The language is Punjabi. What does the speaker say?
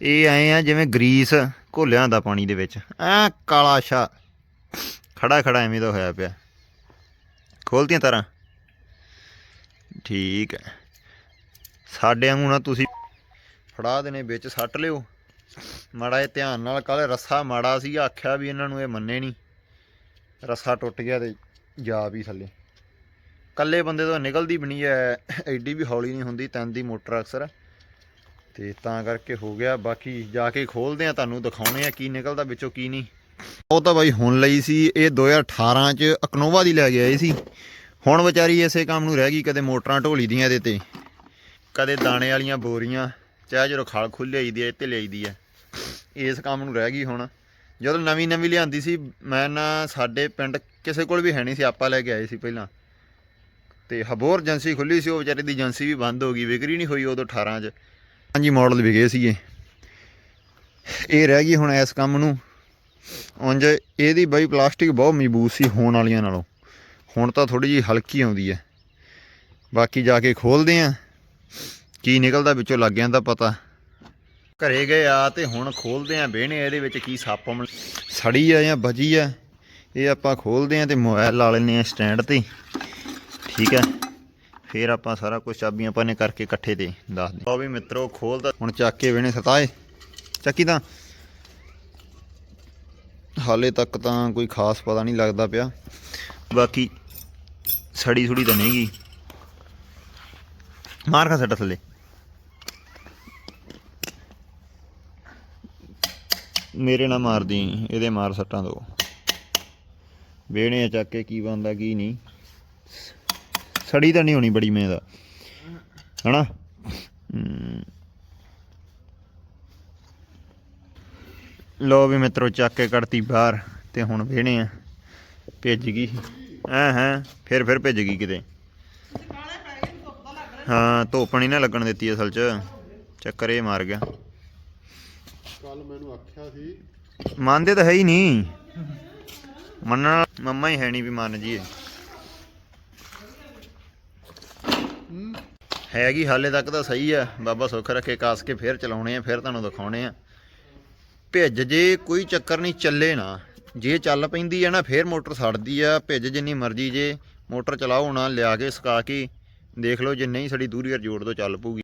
ਇਹ ਆਏ ਆ ਜਿਵੇਂ ਗਰੀਸ ਘੋਲਿਆਂ ਦਾ ਪਾਣੀ ਦੇ ਵਿੱਚ। ਐ ਕਾਲਾ ਸ਼ਾ ਖੜਾ ਖੜਾ ਐਵੇਂ ਦਾ ਹੋਇਆ ਪਿਆ। ਖੋਲਤੀਆਂ ਤਾਰਾਂ। ਠੀਕ ਹੈ ਸਾਡੇ ਵਾਂਗੂ ਨਾ ਤੁਸੀਂ ਫੜਾ ਦੇਣੇ, ਵਿੱਚ ਸੱਟ ਲਿਓ। ਮਾੜਾ ਇਹ ਧਿਆਨ ਨਾਲ ਕੱਲ ਰੱਸਾ ਮਾੜਾ ਸੀ ਆਖਿਆ ਵੀ ਇਹਨਾਂ ਨੂੰ ਇਹ ਮੰਨੇ ਨਹੀਂ ਰੱਸਾ ਟੁੱਟ ਗਿਆ ਤੇ ਜਾ ਵੀ ਥੱਲੇ। ਕੱਲੇ ਬੰਦੇ ਤੋਂ ਨਿਕਲਦੀ ਬਣੀ ਐ, ਐਡੀ ਵੀ ਹੌਲੀ ਨਹੀਂ ਹੁੰਦੀ ਤੈਨ ਦੀ ਮੋਟਰ ਅਕਸਰ। ਤੇ ਤਾਂ ਕਰਕੇ ਹੋ ਗਿਆ। ਬਾਕੀ ਜਾ ਕੇ ਖੋਲਦੇ ਆ, ਤੁਹਾਨੂੰ ਦਿਖਾਉਣੇ ਆ ਕੀ ਨਿਕਲਦਾ ਵਿੱਚੋਂ ਕੀ ਨਹੀਂ। ਉਹ ਤਾਂ ਬਾਈ ਹੁਣ ਲਈ ਸੀ, ਇਹ 2018 ਚ ਅਕਨੋਵਾ ਦੀ ਲੈ ਕੇ ਆਏ ਸੀ। ਹੁਣ ਵਿਚਾਰੀ ਇਸੇ ਕੰਮ ਨੂੰ ਰਹਿ ਗਈ, ਕਦੇ ਮੋਟਰਾਂ ਢੋਲੀ ਦੀਆਂ ਇਹਦੇ ਤੇ, ਕਦੇ ਦਾਣੇ ਵਾਲੀਆਂ ਬੋਰੀਆਂ, ਚਾਹੇ ਜਦੋਂ ਖਲ ਖੁੱਲ ਆਈਦੀ ਐ ਤੇ ਲਈਦੀ ਐ ਇਸ ਕੰਮ ਨੂੰ ਰਹਿ ਗਈ ਹੁਣ। ਜਦੋਂ ਨਵੀਂ ਨਵੀਂ ਲਿਆਂਦੀ ਸੀ, ਮੈਂ ਨਾ ਸਾਡੇ ਪਿੰਡ ਕਿਸੇ ਕੋਲ ਵੀ ਹੈ ਨਹੀਂ ਸੀ, ਆਪਾਂ ਲੈ ਕੇ ਆਏ ਸੀ ਪਹਿਲਾਂ। ਤੇ ਹਬੋਰ ਏਜੰਸੀ ਖੁੱਲੀ ਸੀ, ਉਹ ਵਿਚਾਰੇ ਦੀ ਏਜੰਸੀ ਵੀ ਬੰਦ ਹੋ ਗਈ, ਵਿਕਰੀ ਨਹੀਂ ਹੋਈ ਉਦੋਂ 18 ਚ। ਹਾਂਜੀ ਮਾਡਲ ਵਿਗੇ ਸੀਗੇ। ਇਹ ਰਹਿ ਗਈ ਹੁਣ ਇਸ ਕੰਮ ਨੂੰ। ਉਂਝ ਇਹਦੀ ਬਈ ਪਲਾਸਟਿਕ ਬਹੁਤ ਮਜ਼ਬੂਤ ਸੀ ਹੋਣ ਵਾਲੀਆਂ ਨਾਲੋਂ। ਹੁਣ ਤਾਂ ਥੋੜੀ ਜਿਹੀ ਹਲਕੀ ਆਉਂਦੀ ਹੈ। ਬਾਕੀ ਜਾ ਕੇ ਖੋਲਦੇ ਆ ਕੀ ਨਿਕਲਦਾ ਵਿੱਚੋਂ ਲੱਗ ਜਾਂਦਾ ਪਤਾ। ਘਰੇ ਗਏ ਆ ਤੇ ਹੁਣ ਖੋਲਦੇ ਆ ਬਹਿਣੇ, ਇਹਦੇ ਵਿੱਚ ਕੀ ਸੱਪ ਸੜੀ ਆ ਜਾਂ ਬਜੀ ਆ, ਇਹ ਆਪਾਂ ਖੋਲਦੇ ਆ ਤੇ ਮੋਬਾਈਲ ਲਾ ਲੈਨੇ ਆ ਸਟੈਂਡ ਤੇ। ਠੀਕ ਹੈ। ਫੇਰ ਆਪਾਂ ਸਾਰਾ ਕੁਝ ਚਾਬੀਆਂ ਪਾਣੇ ਕਰਕੇ ਇਕੱਠੇ ਤੇ ਦੱਸ ਦੇ। ਉਹ ਵੀ ਮਿੱਤਰੋ ਖੋਲਦਾ ਹੁਣ ਚੱਕ ਕੇ ਵੇਣੇ ਸਤਾਏ। ਚੱਕੀ ਤਾਂ। ਹਾਲੇ ਤੱਕ ਤਾਂ ਕੋਈ ਖਾਸ ਪਤਾ ਨਹੀਂ ਲੱਗਦਾ ਪਿਆ। ਬਾਕੀ ਸੜੀ ਸੁੜੀ ਤਾਂ ਨਹੀਂ ਗਈ ਮਾਰ ਖਾ ਸੱਟ ਥੱਲੇ। ਮੇਰੇ ਨਾਲ ਮਾਰਦੀ ਇਹਦੇ ਮਾਰ ਸੱਟਾਂ ਦੋ। ਵੇਣੇ ਆ ਚੱਕ ਕੇ ਕੀ ਬੰਦਾ ਕੀ ਨਹੀਂ। ਸੜੀ ਤਾਂ ਨਹੀਂ ਹੋਣੀ ਬੜੀ ਮੈਂ ਦਾ ਹਨਾ। ਲੋ ਵੀ ਮਿੱਤਰੋ ਚੱਕ ਕੇ ਕੱਢਤੀ ਬਾਹਰ ਤੇ ਹੁਣ ਵੇਣੇ ਆ। ਭਿੱਜ ਗਈ ਐ ਹੈ ਫਿਰ ਫਿਰ ਭਿੱਜ ਗਈ ਕਿਤੇ। ਹਾਂ ਧੁੱਪ ਨਹੀਂ ਨਾ ਲੱਗਣ ਦਿੱਤੀ ਅਸਲ 'ਚ। ਚੱਕਰ ਇਹ ਮਾਰ ਗਿਆ। ਕੱਲ ਮੈਨੂੰ ਆਖਿਆ ਸੀ। ਮੰਨਦੇ ਤਾਂ ਹੈ ਹੀ ਨਹੀਂ। ਮੰਨਣ ਮੰਮਾ ਹੀ ਹੈ ਨਹੀਂ ਵੀ ਮੰਨ ਜੀਏ ਹੈਗੀ ਹਾਲੇ ਤੱਕ ਤਾਂ ਸਹੀ ਆ। ਬਾਬਾ ਸੁੱਖ ਰੱਖੇ, ਕਾਸ ਕੇ ਫੇਰ ਚਲਾਉਣੇ ਆ, ਫਿਰ ਤੁਹਾਨੂੰ ਦਿਖਾਉਣੇ ਆ। ਭਿੱਜ ਜੇ ਕੋਈ ਚੱਕਰ ਨਹੀਂ ਚੱਲੇ ਨਾ, ਜੇ ਚੱਲ ਪੈਂਦੀ ਆ ਨਾ, ਫੇਰ ਮੋਟਰ ਸੜਦੀ ਆ। ਭਿੱਜ ਜਿੰਨੀ ਮਰਜ਼ੀ ਜੇ ਮੋਟਰ ਚਲਾਓ ਨਾ, ਲਿਆ ਕੇ ਸਕਾ ਕੇ, ਦੇਖ ਲਓ, ਜੇ ਨਹੀਂ ਸੜੀ ਦੂਰੀ ਜੋੜ ਤੋਂ ਚੱਲ ਪਊਗੀ।